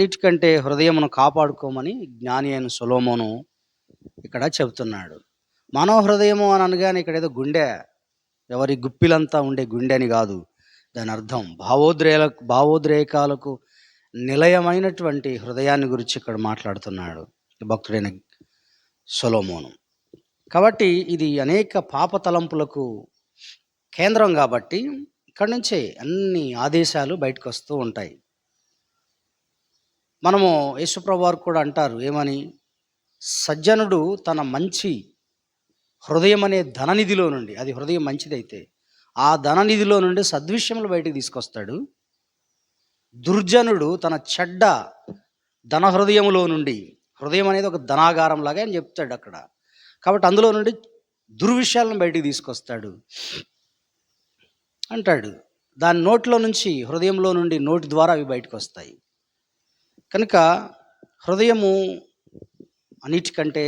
అన్నిటికంటే హృదయమును కాపాడుకోమని జ్ఞాని అయిన సొలోమోను ఇక్కడ చెబుతున్నాడు. మానవ హృదయము అని అనగానే ఇక్కడ ఏదో గుండె. ఎవరి గుప్పిలంతా ఉండే గుండె అని కాదు. దాని అర్థం భావోద్రేల భావోద్రేకాలకు నిలయమైనటువంటి హృదయాన్ని గురించి ఇక్కడ మాట్లాడుతున్నాడు భక్తుడైన సొలోమోను. కాబట్టి ఇది అనేక పాప తలంపులకు కేంద్రం కాబట్టి ఇక్కడి నుంచే అన్ని ఆదేశాలు బయటకు వస్తూ ఉంటాయి. మనము యేసుప్రభు వారు కూడా అంటారు ఏమని? సజ్జనుడు తన మంచి హృదయం అనే ధననిధిలో నుండి అది హృదయం మంచిదైతే ఆ ధననిధిలో నుండి సద్విషయములు బయటికి తీసుకొస్తాడు. దుర్జనుడు తన చెడ్డ ధన హృదయములో నుండి హృదయం అనేది ఒక ధనాగారం లాగా అని చెప్తాడు అక్కడ. కాబట్టి అందులో నుండి దుర్విషయాలను బయటికి తీసుకొస్తాడు. అంటాడు దాని నోట్లో నుంచి హృదయంలో నుండి నోటి ద్వారా అవి బయటకు వస్తాయి. కనుక హృదయము అన్నిటికంటే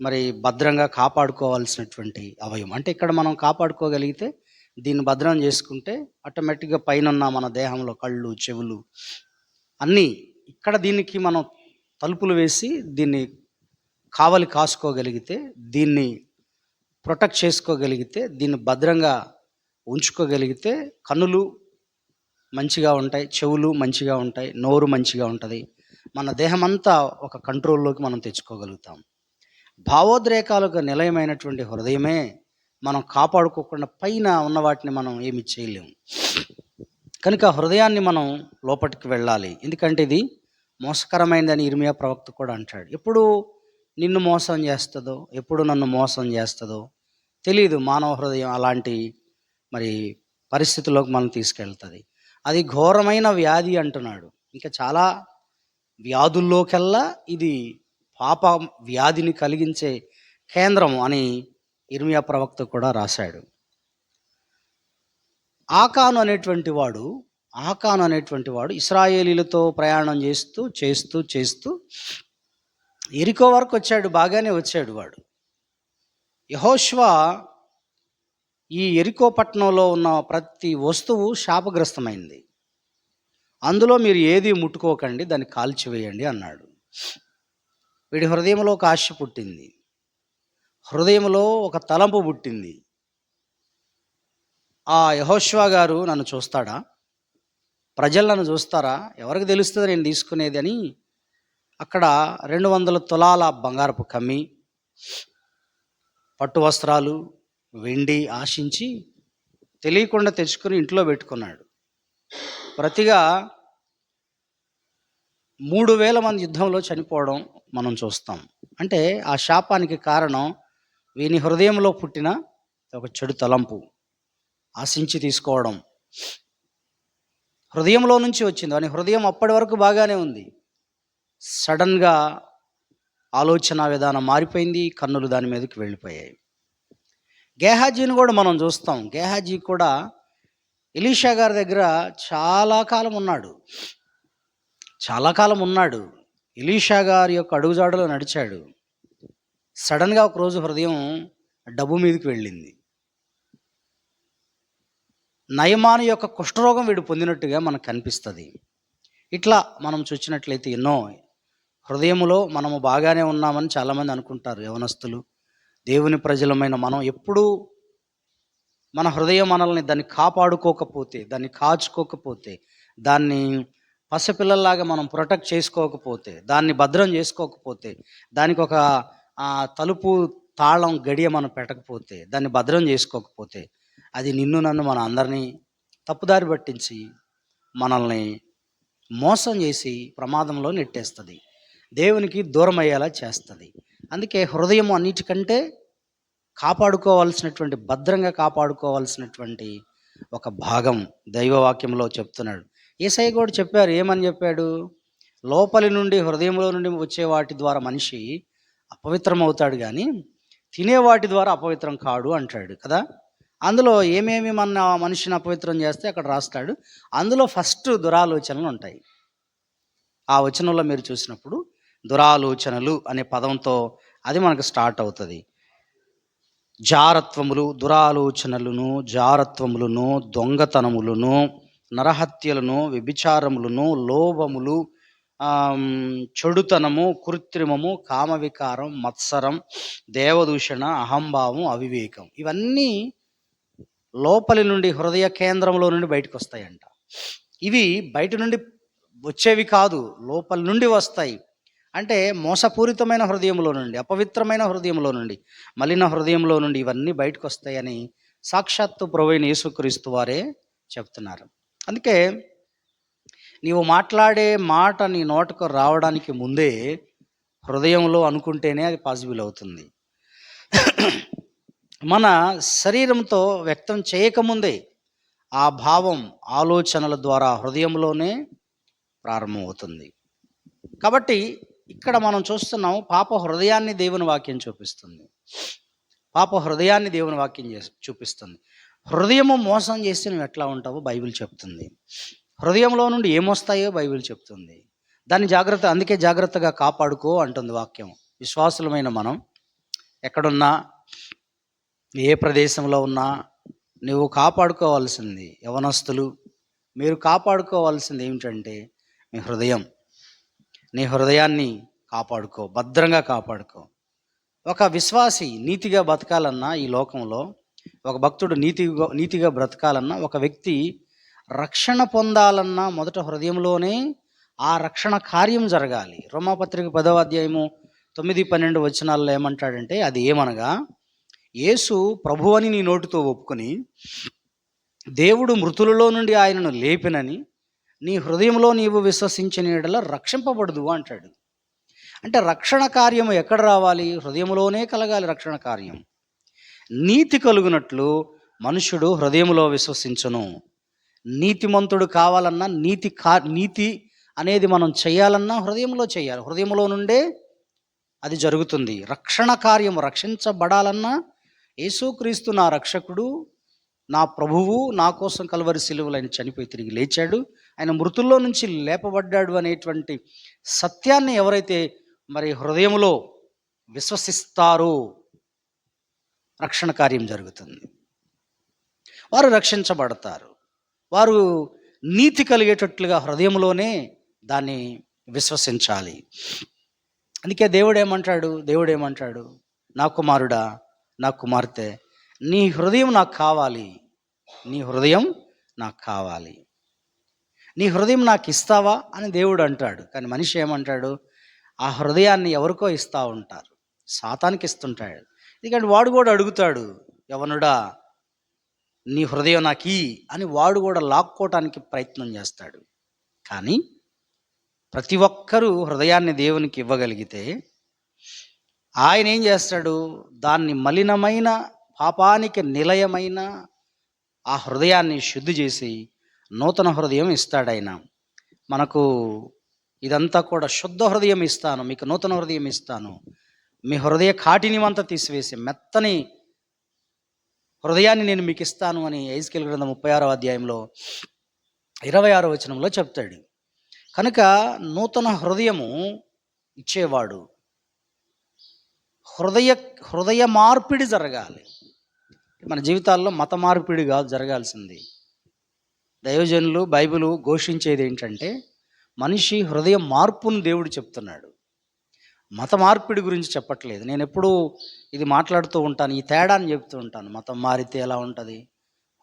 మరి భద్రంగా కాపాడుకోవాల్సినటువంటి అవయవం. అంటే ఇక్కడ మనం కాపాడుకోగలిగితే దీన్ని భద్రం చేసుకుంటే ఆటోమేటిక్గా పైన మన దేహంలో కళ్ళు చెవులు అన్నీ ఇక్కడ దీనికి మనం తలుపులు వేసి దీన్ని కావలి కాసుకోగలిగితే దీన్ని ప్రొటెక్ట్ చేసుకోగలిగితే దీన్ని భద్రంగా ఉంచుకోగలిగితే కన్నులు మంచిగా ఉంటాయి చెవులు మంచిగా ఉంటాయి నోరు మంచిగా ఉంటుంది. మన దేహమంతా ఒక కంట్రోల్లోకి మనం తెచ్చుకోగలుగుతాం. భావోద్రేకాలకు నిలయమైనటువంటి హృదయమే మనం కాపాడుకోకుండా పైన ఉన్న వాటిని మనం ఏమి చేయలేము. కనుక హృదయాన్ని మనం లోపలికి వెళ్ళాలి. ఎందుకంటే ఇది మోసకరమైనదని ఇర్మియా ప్రవక్త కూడా అంటాడు. ఎప్పుడు నిన్ను మోసం చేస్తుందో ఎప్పుడు నన్ను మోసం చేస్తుందో తెలియదు మానవ హృదయం అలాంటి మరి పరిస్థితుల్లోకి మనం తీసుకెళ్తుంది. అది ఘోరమైన వ్యాధి అంటున్నాడు. ఇంకా చాలా వ్యాధుల్లోకెల్లా ఇది పాప వ్యాధిని కలిగించే కేంద్రం అని ఇర్మియా ప్రవక్త కూడా రాశాడు. ఆకాను అనేటువంటి వాడు ఆకాను అనేటువంటి వాడు ఇస్రాయేలీలతో ప్రయాణం చేస్తూ చేస్తూ చేస్తూ ఎరికో వరకు వచ్చాడు బాగానే వచ్చాడు వాడు. యహోష్వా ఈ ఎరికో పట్టణంలో ఉన్న ప్రతి వస్తువు శాపగ్రస్తమైంది. అందులో మీరు ఏది ముట్టుకోకండి దాన్ని కాల్చివేయండి అన్నాడు. వీడి హృదయంలో ఒక ఆశ పుట్టింది. హృదయంలో ఒక తలంపు పుట్టింది. ఆ యహోష్వా గారు నన్ను చూస్తాడా? ప్రజలు నన్ను చూస్తారా? ఎవరికి తెలుస్తుంది నేను తీసుకునేది అని? అక్కడ రెండు వందల తులాల బంగారపు కమ్మి పట్టు వస్త్రాలు వెండి ఆశించి తెలియకుండా తెచ్చుకొని ఇంట్లో పెట్టుకున్నాడు. ప్రతిగా మూడు వేల మంది యుద్ధంలో చనిపోవడం మనం చూస్తాం. అంటే ఆ శాపానికి కారణం వీని హృదయంలో పుట్టిన ఒక చెడు తలంపు ఆశించి తీసుకోవడం. హృదయంలో నుంచి వచ్చింది. అని హృదయం అప్పటి వరకు బాగానే ఉంది. సడన్గా ఆలోచన విధానం మారిపోయింది. కన్నులు దాని మీదకి వెళ్ళిపోయాయి. గేహాజీని కూడా మనం చూస్తాం. గేహాజీ కూడా ఇలీషా గారి దగ్గర చాలా కాలం ఉన్నాడు. చాలా కాలం ఉన్నాడు. ఇలీషా గారి యొక్క అడుగుజాడలో నడిచాడు. సడన్గా ఒకరోజు హృదయం డబ్బు మీదకి వెళ్ళింది. నయమాను యొక్క కుష్ఠరోగం వీడు పొందినట్టుగా మనకు కనిపిస్తుంది. ఇట్లా మనం చూసినట్లయితే ఎన్నో హృదయములో మనము బాగానే ఉన్నామని చాలామంది అనుకుంటారు యవనస్తులు. దేవుని ప్రజలమైన మనం ఎప్పుడూ మన హృదయం మనల్ని దాన్ని కాపాడుకోకపోతే దాన్ని కాచుకోకపోతే దాన్ని పసిపిల్లల్లాగా మనం ప్రొటెక్ట్ చేసుకోకపోతే దాన్ని భద్రం చేసుకోకపోతే దానికి ఒక తలుపు తాళం గడియ మనం పెట్టకపోతే దాన్ని భద్రం చేసుకోకపోతే అది నిన్ను నన్ను మన అందరినీ తప్పుదారి పట్టించి మనల్ని మోసం చేసి ప్రమాదంలో నెట్టేస్తుంది. దేవునికి దూరం అయ్యేలా చేస్తుంది. అందుకే హృదయం అన్నిటికంటే కాపాడుకోవాల్సినటువంటి భద్రంగా కాపాడుకోవాల్సినటువంటి ఒక భాగం దైవవాక్యంలో చెప్తున్నాడు. ఏసై కూడా చెప్పారు ఏమని చెప్పాడు? లోపలి నుండి హృదయంలో నుండి వచ్చే వాటి ద్వారా మనిషి అపవిత్రం అవుతాడు కానీ తినే వాటి ద్వారా అపవిత్రం కాడు అంటాడు కదా. అందులో ఏమేమి మన మనిషిని అపవిత్రం చేస్తే అక్కడ రాస్తాడు. అందులో ఫస్ట్ దురాలోచనలు ఉంటాయి. ఆ వచనంలో మీరు చూసినప్పుడు దురాలోచనలు అనే పదంతో అది మనకు స్టార్ట్ అవుతుంది. జారత్వములు దురాలోచనలను జారత్వములను దొంగతనములను నరహత్యలను వ్యభిచారములను లోభములు చెడుతనము కృత్రిమము కామవికారం మత్సరం దేవదూషణ అహంభావం అవివేకం. ఇవన్నీ లోపలి నుండి హృదయ కేంద్రంలో నుండి బయటకు వస్తాయంట ఇవి బయట నుండి వచ్చేవి కాదు లోపల నుండి వస్తాయి. అంటే మోసపూరితమైన హృదయంలో నుండి అపవిత్రమైన హృదయంలో నుండి మలిన హృదయంలో నుండి ఇవన్నీ బయటకు వస్తాయని సాక్షాత్తు ప్రవీణ యేసుక్రీస్తు వారే చెప్తున్నారు. అందుకే నీవు మాట్లాడే మాట నీ నోటకు రావడానికి ముందే హృదయంలో అనుకుంటేనే అది పాసిబుల్ అవుతుంది. మన శరీరంతో వ్యక్తం చేయకముందే ఆ భావం ఆలోచనల ద్వారా హృదయంలోనే ప్రారంభమవుతుంది. కాబట్టి ఇక్కడ మనం చూస్తున్నాం పాప హృదయాన్ని దేవుని వాక్యం చూపిస్తుంది. పాప హృదయాన్ని దేవుని వాక్యం చేసి చూపిస్తుంది. హృదయము మోసం చేస్తే నువ్వు ఎట్లా ఉంటావో బైబిల్ చెప్తుంది. హృదయంలో నుండి ఏమొస్తాయో బైబిల్ చెప్తుంది. దాన్ని జాగ్రత్త అందుకే జాగ్రత్తగా కాపాడుకో అంటుంది వాక్యం. విశ్వాసులమైన మనం ఎక్కడున్నా ఏ ప్రదేశంలో ఉన్నా నువ్వు కాపాడుకోవాల్సింది యవనస్తులు. మీరు కాపాడుకోవాల్సింది ఏమిటంటే మీ హృదయం. నీ హృదయాన్ని కాపాడుకో భద్రంగా కాపాడుకో. ఒక విశ్వాసి నీతిగా బతకాలన్నా ఈ లోకంలో ఒక భక్తుడు నీతిగా నీతిగా బ్రతకాలన్నా ఒక వ్యక్తి రక్షణ పొందాలన్నా మొదట హృదయంలోనే ఆ రక్షణ కార్యం జరగాలి. రోమాపత్రిక పదవ అధ్యాయము తొమ్మిది పన్నెండు వచనాల్లో ఏమంటాడంటే అది ఏమనగా యేసు ప్రభు అని నీ నోటితో ఒప్పుకొని దేవుడు మృతులలో నుండి ఆయనను లేపినని నీ హృదయంలో నీవు విశ్వసించిన ఎడల రక్షింపబడదు అంటాడు. అంటే రక్షణ కార్యము ఎక్కడ రావాలి? హృదయంలోనే కలగాలి రక్షణ కార్యం. నీతి కలుగునట్లు మనుషుడు హృదయంలో విశ్వసించును. నీతిమంతుడు కావాలన్నా నీతి కా నీతి అనేది మనం చేయాలన్నా హృదయంలో చేయాలి. హృదయంలో నుండే అది జరుగుతుంది. రక్షణ కార్యం రక్షించబడాలన్నా యేసుక్రీస్తు నా రక్షకుడు నా ప్రభువు నా కోసం కలవరి సిలువలు ఆయన చనిపోయి తిరిగి లేచాడు. ఆయన మృతుల్లో నుంచి లేపబడ్డాడు అనేటువంటి సత్యాన్ని ఎవరైతే మరి హృదయంలో విశ్వసిస్తారో రక్షణ కార్యం జరుగుతుంది. వారు రక్షించబడతారు. వారు నీతి కలిగేటట్లుగా హృదయంలోనే దాన్ని విశ్వసించాలి. అందుకే దేవుడు ఏమంటాడు? దేవుడు ఏమంటాడు? నా కుమారుడా నా కుమార్తె నీ హృదయం నాకు కావాలి. నీ హృదయం నాకు కావాలి. నీ హృదయం నాకు ఇస్తావా అని దేవుడు అంటాడు. కానీ మనిషి ఏమంటాడు? ఆ హృదయాన్ని ఎవరికో ఇస్తూ ఉంటారు. సాతానికి ఇస్తుంటాడు. ఎందుకంటే వాడు కూడా అడుగుతాడు యవనుడా నీ హృదయం నాకు ఈ అని వాడు కూడా లాక్కోవటానికి ప్రయత్నం చేస్తాడు. కానీ ప్రతి ఒక్కరూ హృదయాన్ని దేవునికి ఇవ్వగలిగితే ఆయన ఏం చేస్తాడు? దాన్ని మలినమైన పాపానికి నిలయమైన ఆ హృదయాన్ని శుద్ధి చేసి నూతన హృదయం ఇస్తాడు ఆయన మనకు ఇదంతా కూడా శుద్ధ హృదయం ఇస్తాను మీకు నూతన హృదయం ఇస్తాను. మీ హృదయ కాఠిని తీసివేసి మెత్తని హృదయాన్ని నేను మీకు ఇస్తాను అని ఐస్కెల్ గ్రంథం ముప్పై ఆరో అధ్యాయంలో ఇరవై ఆరో వచనంలో చెప్తాడు. కనుక నూతన హృదయము ఇచ్చేవాడు. హృదయ హృదయ మార్పిడి జరగాలి. మన జీవితాల్లో మత మార్పిడి కాదు జరగాల్సింది. దైవజనులు బైబిల్ ఘోషించేది ఏంటంటే మనిషి హృదయ మార్పును దేవుడు చెప్తున్నాడు. మత మార్పిడి గురించి చెప్పట్లేదు. నేను ఎప్పుడూ ఇది మాట్లాడుతూ ఉంటాను ఈ తేడాన్ని చెప్తూ ఉంటాను. మతం మారితే ఎలా ఉంటుంది?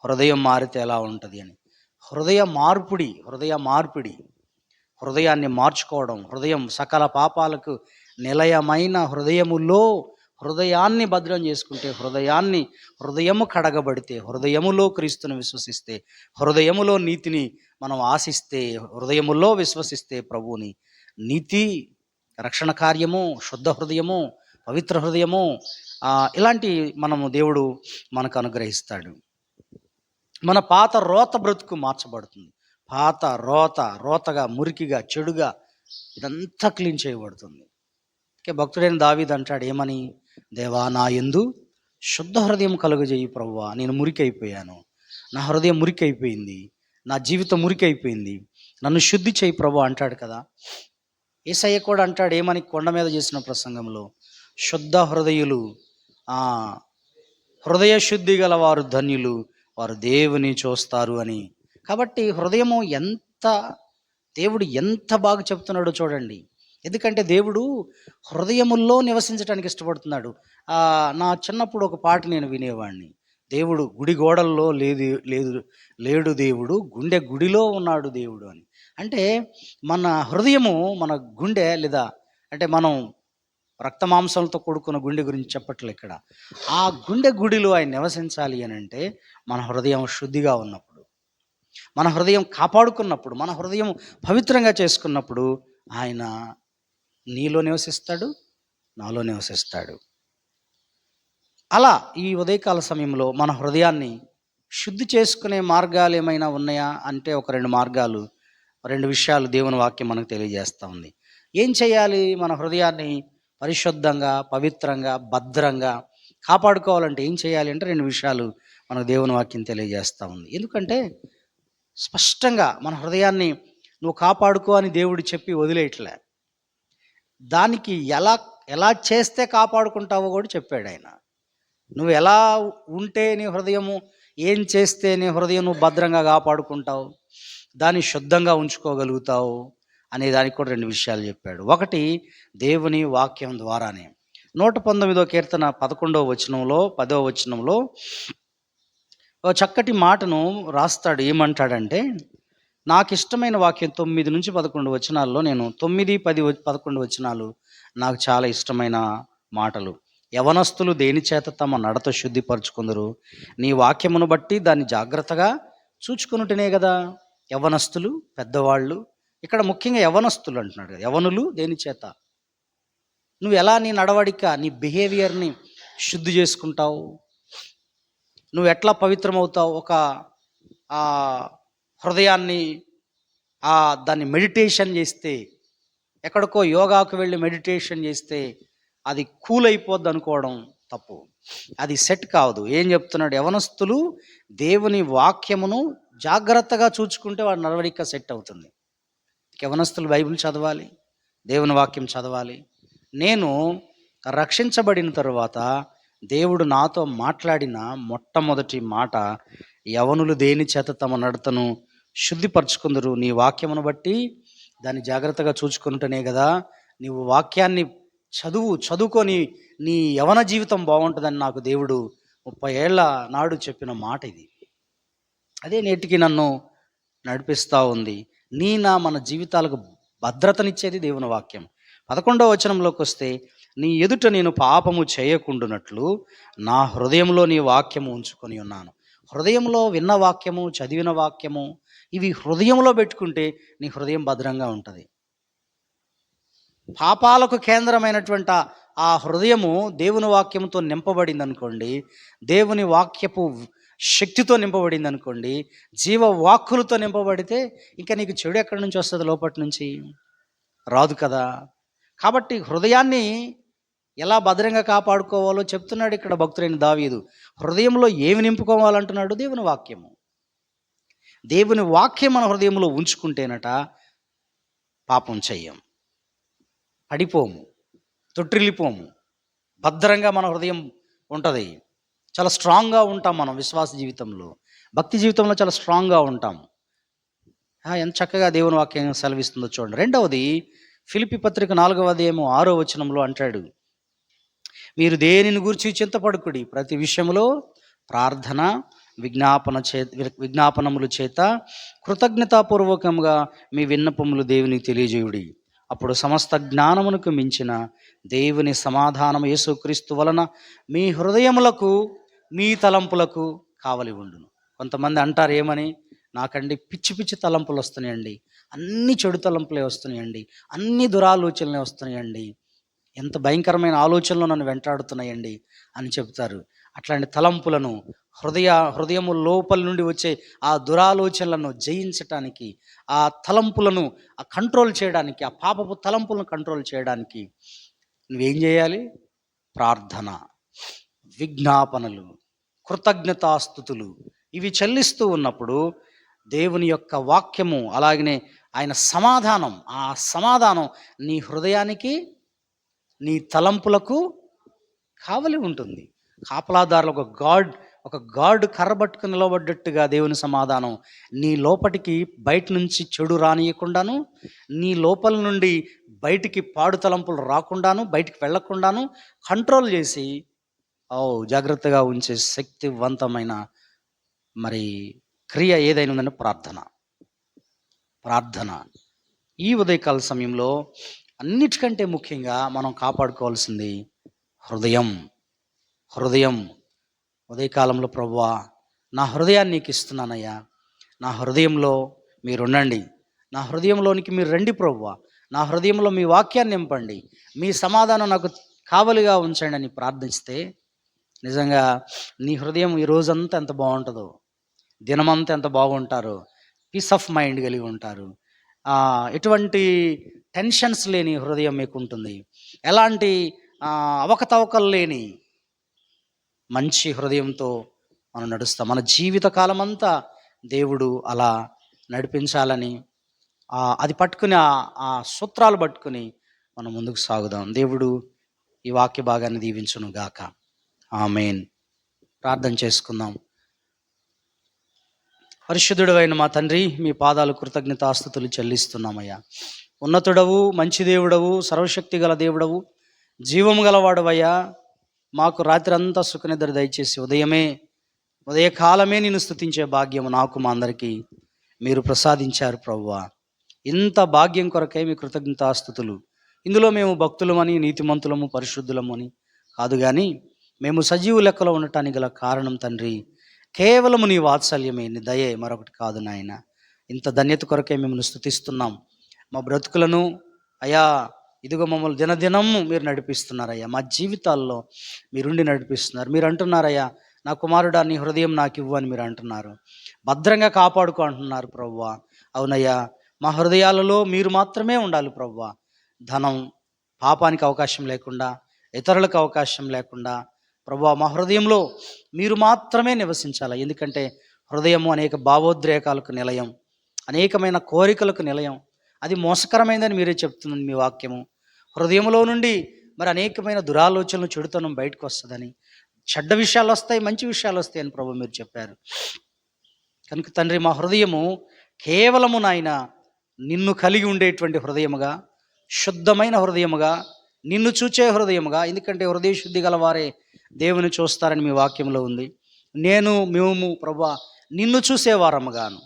హృదయం మారితే ఎలా ఉంటుంది అని. హృదయ మార్పిడి హృదయ మార్పిడి హృదయాన్ని మార్చుకోవడం హృదయం సకల పాపాలకు నిలయమైన హృదయములో హృదయాన్ని భద్రం చేసుకుంటే హృదయాన్ని హృదయము కడగబడితే హృదయములో క్రీస్తుని విశ్వసిస్తే హృదయములో నీతిని మనం ఆశిస్తే హృదయములో విశ్వసిస్తే ప్రభువుని. నీతి రక్షణ కార్యము శుద్ధ హృదయము పవిత్ర హృదయము ఇలాంటి మనము దేవుడు మనకు అనుగ్రహిస్తాడు. మన పాత రోత బ్రతుకు మార్చబడుతుంది. పాత రోత రోతగా మురికిగా చెడుగా ఇదంతా క్లీన్ చేయబడుతుంది. ఓకే భక్తుడైన దావీద్ అంటాడు ఏమని? దేవా నా ఎందు శుద్ధ హృదయం కలుగజేయి ప్రవ్వా. నేను మురికి అయిపోయాను నా హృదయం మురికి అయిపోయింది నా జీవితం మురికి అయిపోయింది నన్ను శుద్ధి చేయి ప్రభు అంటాడు కదా. ఏసయ్య కూడా అంటాడు ఏమని కొండ మీద చేసిన ప్రసంగంలో శుద్ధ హృదయులు హృదయ శుద్ధి గల వారు ధన్యులు వారు దేవుని చూస్తారు అని. కాబట్టి హృదయము ఎంత దేవుడు ఎంత బాగా చెప్తున్నాడో చూడండి. ఎందుకంటే దేవుడు హృదయముల్లో నివసించడానికి ఇష్టపడుతున్నాడు. నా చిన్నప్పుడు ఒక పాట నేను వినేవాడిని దేవుడు గుడి గోడల్లో లేదు లేదు లేడు దేవుడు గుండె గుడిలో ఉన్నాడు దేవుడు అని. అంటే మన హృదయము మన గుండె లేదా అంటే మనం రక్త మాంసంతో కూడుకున్న గుండె గురించి చెప్పట్లే ఇక్కడ. ఆ గుండె గుడిలో ఆయన నివసించాలి అని అంటే మన హృదయం శుద్ధిగా ఉన్నప్పుడు మన హృదయం కాపాడుకున్నప్పుడు మన హృదయం పవిత్రంగా చేసుకున్నప్పుడు ఆయన నీలో నివసిస్తాడు నాలో నివసిస్తాడు. అలా ఈ ఉదయకాల సమయంలో మన హృదయాన్ని శుద్ధి చేసుకునే మార్గాలు ఏమైనా ఉన్నాయా అంటే ఒక రెండు మార్గాలు రెండు విషయాలు దేవుని వాక్యం మనకు తెలియజేస్తూ ఉంది. ఏం చేయాలి? మన హృదయాన్ని పరిశుద్ధంగా పవిత్రంగా భద్రంగా కాపాడుకోవాలంటే ఏం చేయాలి అంటే రెండు విషయాలు మనకు దేవుని వాక్యం తెలియజేస్తూ ఉంది. ఎందుకంటే స్పష్టంగా మన హృదయాన్ని నువ్వు కాపాడుకో అని దేవుడు చెప్పి వదిలేయట్లే. దానికి ఎలా ఎలా చేస్తే కాపాడుకుంటావో కూడా చెప్పాడు ఆయన. నువ్వు ఎలా ఉంటే నీ హృదయము ఏం చేస్తే నీ హృదయం నువ్వు భద్రంగా కాపాడుకుంటావు దాన్ని శుద్ధంగా ఉంచుకోగలుగుతావు అనే దానికి కూడా రెండు విషయాలు చెప్పాడు. ఒకటి దేవుని వాక్యం ద్వారానే. నూట పంతొమ్మిదో కీర్తన పదకొండవ వచనంలో పదవ వచనంలో ఓ చక్కటి మాటను రాస్తాడు. ఏమంటాడంటే నాకు ఇష్టమైన వాక్యం తొమ్మిది నుంచి పదకొండు వచనాల్లో నేను తొమ్మిది పది వ- పదకొండు వచనాలు నాకు చాలా ఇష్టమైన మాటలు. యవనస్తులు దేని చేత తమ నడత శుద్ధిపరచుకుందరు? నీ వాక్యమును బట్టి దాన్ని జాగ్రత్తగా చూచుకునుటనే కదా యవనస్తులు పెద్దవాళ్ళు ఇక్కడ ముఖ్యంగా యవనస్తులు అంటున్నాడు కదా. యవనులు దేని చేత? నువ్వు ఎలా నీ నడవడిక నీ బిహేవియర్ని శుద్ధి చేసుకుంటావు? నువ్వు ఎట్లా పవిత్రమవుతావు? ఒక హృదయాన్ని ఆ దాన్ని మెడిటేషన్ చేస్తే ఎక్కడికో యోగాకు వెళ్ళి మెడిటేషన్ చేస్తే అది కూల్ అయిపోద్ది అనుకోవడం తప్పు. అది సెట్ కావదు. ఏం చెప్తున్నాడు? యవనస్తులు దేవుని వాక్యమును జాగ్రత్తగా చూచుకుంటే వాడి నడవడిక సెట్ అవుతుంది. యవనస్తులు బైబిల్ చదవాలి దేవుని వాక్యం చదవాలి. నేను రక్షించబడిన తరువాత దేవుడు నాతో మాట్లాడిన మొట్టమొదటి మాట యవనులు దేని చేత తమ నడతను శుద్ధిపరచుకుందరు. నీ వాక్యమును బట్టి దాన్ని జాగ్రత్తగా చూచుకుంటేనే కదా నీవు వాక్యాన్ని చదువు చదువుకొని నీ యవన జీవితం బాగుంటుందని నాకు దేవుడు ముప్పై ఏళ్ళ నాడు చెప్పిన మాట ఇది. అదే నేటికి నన్ను నడిపిస్తూ ఉంది. నీ నా మన జీవితాలకు భద్రతనిచ్చేది దేవుని వాక్యం. పదకొండవ వచనంలోకి వస్తే నీ ఎదుట నేను పాపము చేయకుండునట్లు నా హృదయంలో నీ వాక్యము ఉంచుకొని ఉన్నాను. హృదయంలో విన్న వాక్యము చదివిన వాక్యము ఇవి హృదయంలో పెట్టుకుంటే నీ హృదయం భద్రంగా ఉంటుంది. పాపాలకు కేంద్రమైనటువంటి ఆ- హృదయము దేవుని వాక్యముతో నింపబడింది అనుకోండి దేవుని వాక్యపు శక్తితో నింపబడింది అనుకోండి జీవ వాక్కులతో నింపబడితే ఇంకా నీకు చెడు ఎక్కడి నుంచి వస్తుంది లోపటి నుంచి? రాదు కదా. కాబట్టి హృదయాన్ని ఎలా భద్రంగా కాపాడుకోవాలో చెప్తున్నాడు ఇక్కడ భక్తులైన దావీదు. హృదయంలో ఏమి నింపుకోవాలంటున్నాడు దేవుని వాక్యము. దేవుని వాక్యం మన హృదయంలో ఉంచుకుంటేనట పాపం చెయ్యం పడిపోము తొట్టిల్లిపోము. భద్రంగా మన హృదయం ఉంటుంది. చాలా స్ట్రాంగ్గా ఉంటాం మనం విశ్వాస జీవితంలో. భక్తి జీవితంలో చాలా స్ట్రాంగ్గా ఉంటాం. ఎంత చక్కగా దేవుని వాక్యం సెలవిస్తుందో చూడండి. రెండవది ఫిలిపి పత్రిక నాలుగవ అధ్యాయము ఆరో వచనంలో అంటాడు మీరు దేనిని గురించి చింతపడుకుడి? ప్రతి విషయంలో ప్రార్థన విజ్ఞాపన చే విజ్ఞాపనముల చేత కృతజ్ఞతాపూర్వకంగా మీ విన్నపములు దేవునికి తెలియజేయుడి. అప్పుడు సమస్త జ్ఞానమునకు మించిన దేవుని సమాధానం యేసుక్రీస్తు వలన మీ హృదయములకు మీ తలంపులకు కావలి ఉండును. కొంతమంది అంటారు ఏమని? నాకండి పిచ్చి పిచ్చి తలంపులు వస్తున్నాయండి. అన్ని చెడు తలంపులే వస్తున్నాయండి. అన్ని దురాలోచనలే వస్తున్నాయండి. ఎంత భయంకరమైన ఆలోచనలు నన్ను వెంటాడుతున్నాయండి అని చెప్తారు. అట్లాంటి తలంపులను హృదయ హృదయము లోపల నుండి వచ్చే ఆ దురాలోచనలను జయించటానికి ఆ తలంపులను ఆ కంట్రోల్ చేయడానికి ఆ పాపపు తలంపులను కంట్రోల్ చేయడానికి నువ్వేం చేయాలి? ప్రార్థన విజ్ఞాపనలు కృతజ్ఞతాస్థుతులు ఇవి చెల్లిస్తూ ఉన్నప్పుడు దేవుని యొక్క వాక్యము అలాగనే ఆయన సమాధానం ఆ సమాధానం నీ హృదయానికి నీ తలంపులకు కావలి ఉంటుంది. కాపలాదారులు ఒక గాడ్ ఒక గాడు కర్రబట్టుకు నిలబడ్డట్టుగా దేవుని సమాధానం. నీ లోపటికి బయట నుంచి చెడు రానియకుండాను నీ లోపల నుండి బయటికి పాడు తలంపులు రాకుండాను బయటికి వెళ్ళకుండాను కంట్రోల్ చేసి ఓ జాగ్రత్తగా ఉంచే శక్తివంతమైన మరి క్రియ ఏదైనా ఉందని ప్రార్థన. ప్రార్థన. ఈ ఉదయకాల సమయంలో అన్నిటికంటే ముఖ్యంగా మనం కాపాడుకోవాల్సింది హృదయం. హృదయం. ఉదయకాలంలో ప్రభువా నా హృదయాన్ని నీకు ఇస్తున్నానయ్యా. నా హృదయంలో మీరు ఉండండి నా హృదయంలోనికి మీరు రండి ప్రభువా. నా హృదయంలో మీ వాక్యాన్ని నింపండి. మీ సమాధానం నాకు కావలిగా ఉంచండి అని ప్రార్థిస్తే నిజంగా నీ హృదయం ఈ రోజంతా ఎంత బాగుంటుందో దినమంతా ఎంత బాగుంటారో పీస్ ఆఫ్ మైండ్ కలిగి ఉంటారు. ఎటువంటి టెన్షన్స్ లేని హృదయం మీకు ఉంటుంది ఎలాంటి అవకతవకలు లేని మంచి హృదయంతో మనం నడుస్తాం. మన జీవిత కాలమంతా అంతా దేవుడు అలా నడిపించాలని అది పట్టుకుని ఆ- ఆ సూత్రాలు పట్టుకుని మనం ముందుకు సాగుదాం. దేవుడు ఈ వాక్య భాగాన్ని దీవించును గాక. ఆమెన్. ప్రార్థన చేసుకుందాం. పరిశుద్ధుడు అయిన మా తండ్రి మీ పాదాలు కృతజ్ఞతాస్థుతులు చెల్లిస్తున్నామయ్యా. ఉన్నతుడవు మంచి దేవుడవు సర్వశక్తి గల దేవుడవు జీవము గలవాడవయ్యా. మాకు రాత్రి అంతా సుఖనిద్ర దయచేసి ఉదయమే ఉదయకాలమే నేను స్థుతించే భాగ్యము నాకు మా అందరికీ మీరు ప్రసాదించారు ప్రభువా ఇంత భాగ్యం కొరకై మీ కృతజ్ఞతాస్థుతులు. ఇందులో మేము భక్తులమని నీతిమంతులము పరిశుద్ధులము అని కాదు కానీ మేము సజీవు లెక్కలో ఉండటానికి గల కారణం తండ్రి కేవలము నీ వాత్సల్యమే నీ దయే మరొకటి కాదు నాయన. ఇంత ధన్యత కొరకే మిమ్మల్ని స్థుతిస్తున్నాం మా బ్రతుకులను అయా ఇదిగో మమ్మల్ని దినదినము మీరు నడిపిస్తున్నారయ్యా. మా జీవితాల్లో మీరుండి నడిపిస్తున్నారు. మీరు అంటున్నారయ్యా నా కుమారుడా నీ హృదయం నాకు ఇవ్వు అని మీరు అంటున్నారు. భద్రంగా కాపాడుకో అంటున్నారు ప్రవ్వా. అవునయ్యా మా హృదయాలలో మీరు మాత్రమే ఉండాలి ప్రవ్వా. ధనం పాపానికి అవకాశం లేకుండా ఇతరులకు అవకాశం లేకుండా ప్రభా మా హృదయంలో మీరు మాత్రమే నివసించాలి. ఎందుకంటే హృదయము అనేక భావోద్రేకాలకు నిలయం అనేకమైన కోరికలకు నిలయం. అది మోసకరమైందని మీరే చెప్తుంది మీ వాక్యము. హృదయంలో నుండి మరి అనేకమైన దురాలోచనలు చెడుతనం బయటకు వస్తుందని. చెడ్డ విషయాలు వస్తాయి మంచి విషయాలు వస్తాయి అని ప్రభు మీరు చెప్పారు. కనుక తండ్రి మా హృదయము కేవలము నాయన నిన్ను కలిగి ఉండేటువంటి హృదయముగా శుద్ధమైన హృదయముగా నిన్ను చూచే హృదయముగా ఎందుకంటే హృదయ శుద్ధి గలవారే దేవుని చూస్తారని మీ వాక్యంలో ఉంది. నేను మేము ప్రభా నిన్ను చూసేవారముగాను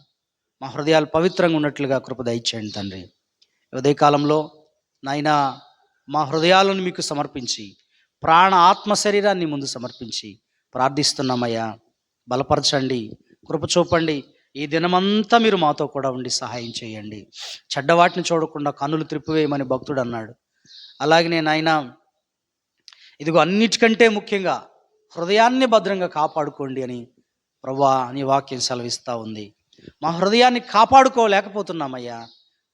మా హృదయాలు పవిత్రంగా ఉన్నట్లుగా కృప దయచేయండి తండ్రి. ఉదయకాలంలో నాయనా మా హృదయాలను మీకు సమర్పించి ప్రాణ ఆత్మ శరీరాన్ని ముందు సమర్పించి ప్రార్థిస్తున్నామయ్యా. బలపరచండి కృప చూపండి. ఈ దినమంతా మీరు మాతో కూడా ఉండి సహాయం చేయండి. చెడ్డవాటిని చూడకుండా కన్నులు త్రిప్పివేయమని భక్తుడు అన్నాడు. అలాగే నేను ఆయన ఇదిగో అన్నిటికంటే ముఖ్యంగా హృదయాన్ని భద్రంగా కాపాడుకోండి అని ప్రభా నీ వాక్యం సెలవిస్తూ ఉంది. మా హృదయాన్ని కాపాడుకోలేకపోతున్నామయ్యా.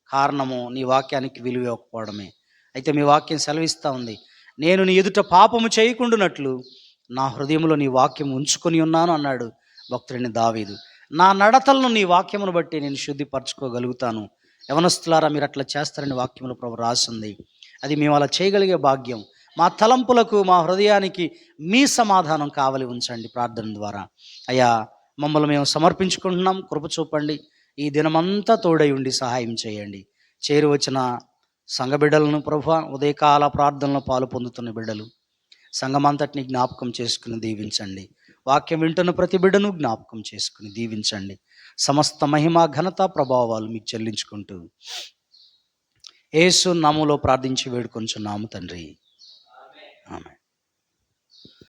కారణము నీ వాక్యానికి విలువ ఇవ్వకపోవడమే. అయితే మీ వాక్యం సెలవిస్తూ ఉంది. నేను నీ ఎదుట పాపము చేయకుండానట్లు నా హృదయంలో నీ వాక్యం ఉంచుకొని ఉన్నాను అన్నాడు భక్తుడిని దావీదు. నా నడతలను నీ వాక్యమును బట్టి నేను శుద్ధిపరచుకోగలుగుతాను. యవనస్తులారా మీరు అట్లా చేస్తారని వాక్యంలో ప్రభు రాసింది. అది మేము అలా చేయగలిగే భాగ్యం. మా తలంపులకు మా హృదయానికి మీ సమాధానం కావలి ఉంచండి ప్రార్థన ద్వారా. అయ్యా మమ్మల్ని మేము సమర్పించుకుంటున్నాం. కృప చూపండి. ఈ దినమంతా తోడై ఉండి సహాయం చేయండి. చేరువచ్చిన సంఘ బిడ్డలను ప్రభు ఉదయకాల ప్రార్థనలో పాలు పొందుతున్న బిడ్డలు సంఘమంతటిని జ్ఞాపకం చేసుకుని దీవించండి. వాక్యం వింటున్న ప్రతి బిడ్డను జ్ఞాపకం చేసుకుని దీవించండి. సమస్త మహిమ ఘనత ప్రభావాలు మీకు చెల్లించుకుంటూ ఏసు నామములో ప్రార్థించి వేడుకొంచున్నాము తండ్రి. ఆమె